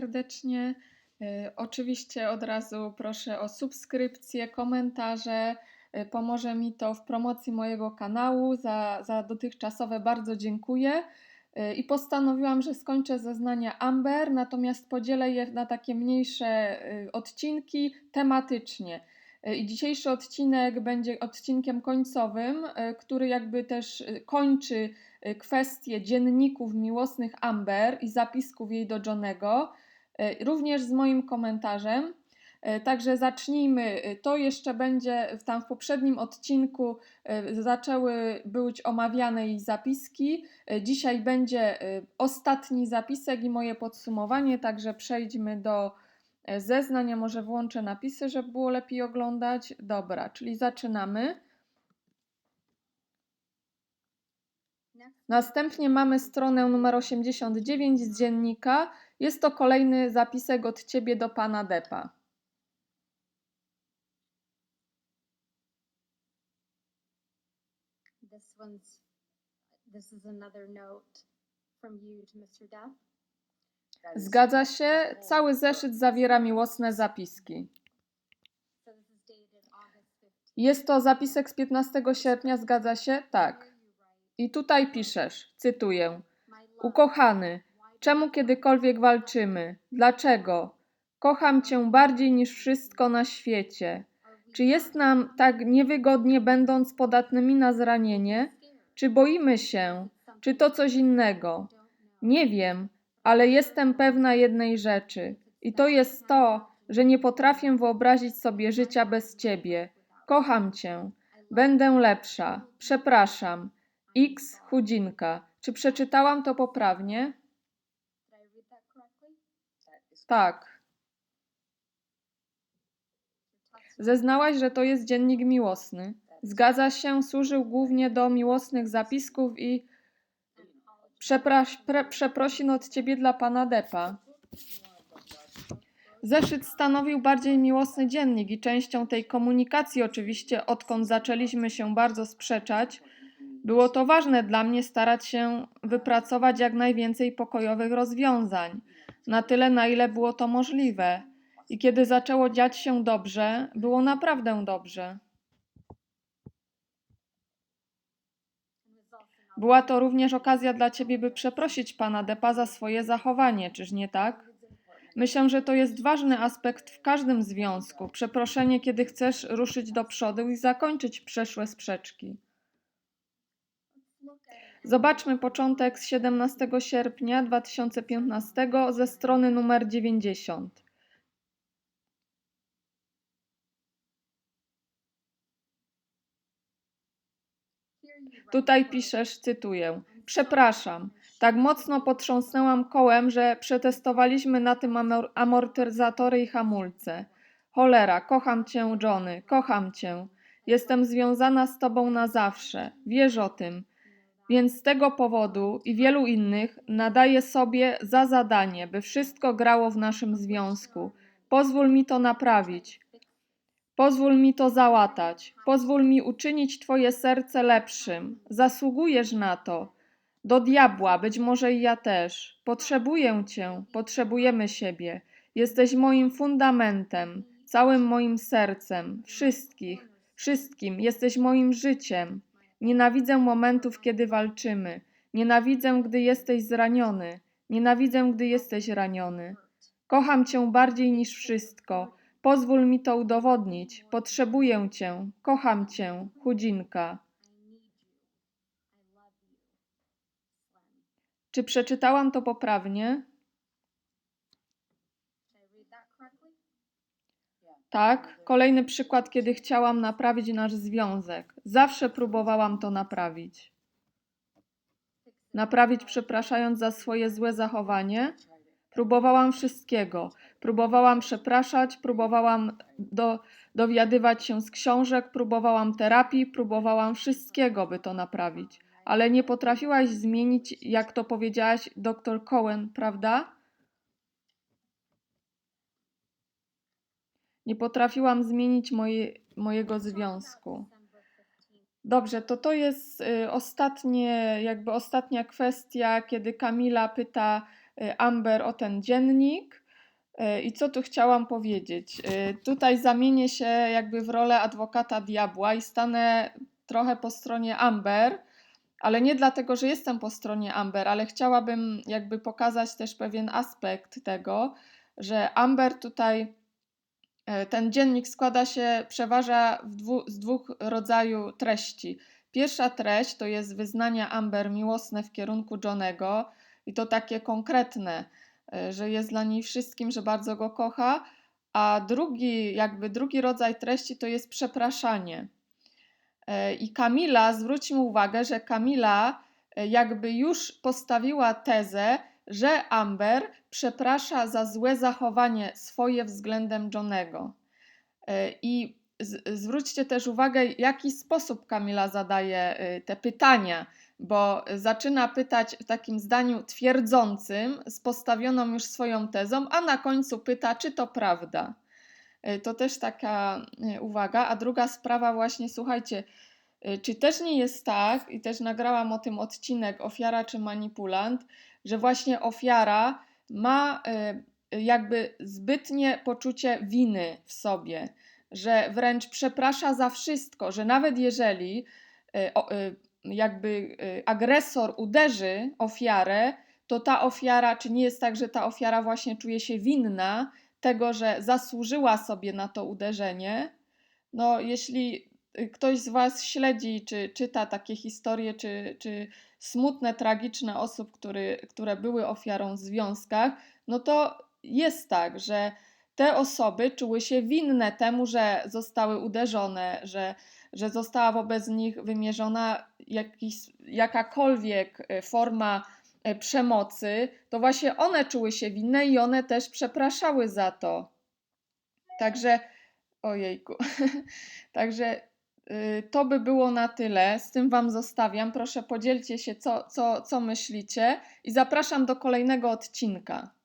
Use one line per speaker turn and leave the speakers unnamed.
serdecznie. Y, Oczywiście od razu proszę o subskrypcję, komentarze. Y, Pomoże mi to w promocji mojego kanału. Za, za dotychczasowe bardzo dziękuję. Y, I postanowiłam, że skończę zeznania Amber, natomiast podzielę je na takie mniejsze odcinki tematycznie. I dzisiejszy odcinek będzie odcinkiem końcowym, który jakby też kończy kwestię dzienników miłosnych Amber i zapisków jej do Johnego, również z moim komentarzem. Y, Także zacznijmy. Y, To jeszcze będzie tam w poprzednim odcinku zaczęły być omawiane jej zapiski. Dzisiaj będzie ostatni zapisek i moje podsumowanie, także przejdźmy do e, zeznań. Ja może włączę napisy, żeby było lepiej oglądać. Dobra, czyli zaczynamy. Następnie mamy stronę numer 89 z dziennika. Jest to kolejny zapisek od ciebie do pana Depa.
This one's, this is another note from you to Mr. Duff.
Zgadza się, cały zeszyt zawiera miłosne zapiski.
So this is dated August 15th.
Jest to zapisek z 15 sierpnia, zgadza się? Tak. I tutaj piszesz, cytuję:
"My love,
Ukochany, czemu kiedykolwiek walczymy? Dlaczego? Kocham cię bardziej niż wszystko na świecie. Czy jest nam tak niewygodnie, będąc podatnymi na zranienie? Czy boimy się? Czy to coś innego? Nie wiem, ale jestem pewna jednej rzeczy. I to jest to, że nie potrafię wyobrazić sobie życia bez ciebie. Kocham cię. Będę lepsza. Przepraszam. X chudzinka. Czy przeczytałam to poprawnie? Tak. Zeznałaś, że to jest dziennik miłosny. Zgadza się, służył głównie do miłosnych zapisków i przepraś, pre, przeprosin od ciebie dla pana Depa. Zeszyt stanowił bardziej miłosny dziennik i częścią tej komunikacji, oczywiście, odkąd zaczęliśmy się bardzo sprzeczać, było to ważne dla mnie starać się wypracować jak najwięcej pokojowych rozwiązań, na tyle, na ile było to możliwe. I kiedy zaczęło dziać się dobrze, było naprawdę dobrze. Była to również okazja dla ciebie, by przeprosić pana Depa za swoje zachowanie, czyż nie tak? Myślę, że to jest ważny aspekt w każdym związku. Przeproszenie, kiedy chcesz ruszyć do przodu i zakończyć przeszłe sprzeczki. Zobaczmy początek z 17 sierpnia 2015 ze strony numer 90.
Here you write,
Tutaj piszesz, cytuję: Przepraszam, tak mocno potrząsnęłam kołem, że przetestowaliśmy na tym amor- amortyzatory i hamulce. Cholera, kocham cię, Johnny, kocham cię. Jestem związana z tobą na zawsze. Wiesz o tym. Więc z tego powodu i wielu innych nadaję sobie za zadanie, by wszystko grało w naszym związku. Pozwól mi to naprawić. Pozwól mi to załatać. Pozwól mi uczynić Twoje serce lepszym. Zasługujesz na to. Do diabła, być może i ja też. Potrzebuję Cię, potrzebujemy siebie. Jesteś moim fundamentem, całym moim sercem, wszystkich, wszystkim. Jesteś moim życiem. Nienawidzę momentów, kiedy walczymy. Nienawidzę, gdy jesteś zraniony. Nienawidzę, gdy jesteś raniony. Kocham Cię bardziej niż wszystko. Pozwól mi to udowodnić. Potrzebuję Cię. Kocham Cię. Chudzinka. Czy przeczytałam to poprawnie? Tak. Kolejny przykład, kiedy chciałam naprawić nasz związek. Zawsze próbowałam to naprawić. Naprawić, przepraszając za swoje złe zachowanie. Próbowałam wszystkiego. Próbowałam przepraszać, próbowałam do, dowiadywać się z książek, próbowałam terapii, próbowałam wszystkiego, by to naprawić. Ale nie potrafiłaś zmienić, jak to powiedziałaś dr Cohen, prawda? Nie potrafiłam zmienić moje, mojego związku.
December 15th.
Dobrze, to to jest y, ostatnie, jakby ostatnia kwestia, kiedy Kamila pyta y, Amber o ten dziennik. E, I co tu chciałam powiedzieć? Tutaj zamienię się jakby w rolę adwokata diabła i stanę trochę po stronie Amber, ale nie dlatego, że jestem po stronie Amber, ale chciałabym jakby pokazać też pewien aspekt tego, że Amber tutaj, ten dziennik składa się, przeważa dwu, z dwóch rodzajów treści. Pierwsza treść to jest wyznania Amber miłosne w kierunku Johnego i to takie konkretne, e, że jest dla niej wszystkim, że bardzo go kocha, a drugi, jakby drugi rodzaj treści to jest przepraszanie. E, I Kamila, zwróćmy uwagę, że Kamila e, jakby już postawiła tezę, że Amber przeprasza za złe zachowanie swoje względem Johnego. E, I zwróćcie też uwagę, jaki sposób Kamila zadaje e, te pytania, bo zaczyna pytać w takim zdaniu twierdzącym, z postawioną już swoją tezą, a na końcu pyta, czy to prawda. E, To też taka uwaga. A druga sprawa, właśnie słuchajcie, czy też nie jest tak, i też nagrałam o tym odcinek Ofiara czy manipulant, że właśnie ofiara ma e, jakby zbytnie poczucie winy w sobie, że wręcz przeprasza za wszystko, że nawet jeżeli jakby agresor uderzy ofiarę, to ta ofiara, czy nie jest tak, że ta ofiara właśnie czuje się winna tego, że zasłużyła sobie na to uderzenie? No, jeśli y, ktoś z Was śledzi, czy czyta takie historie, czy, czy smutne, tragiczne osób, który, które były ofiarą w związkach, no to jest tak, że te osoby czuły się winne temu, że zostały uderzone, że, że została wobec nich wymierzona jakiś, jakakolwiek e, forma e, przemocy, to właśnie one czuły się winne i one też przepraszały za to. Także, ojejku, także to by było na tyle. Z tym Wam zostawiam. Proszę podzielcie się, co, co, co myślicie i zapraszam do kolejnego odcinka.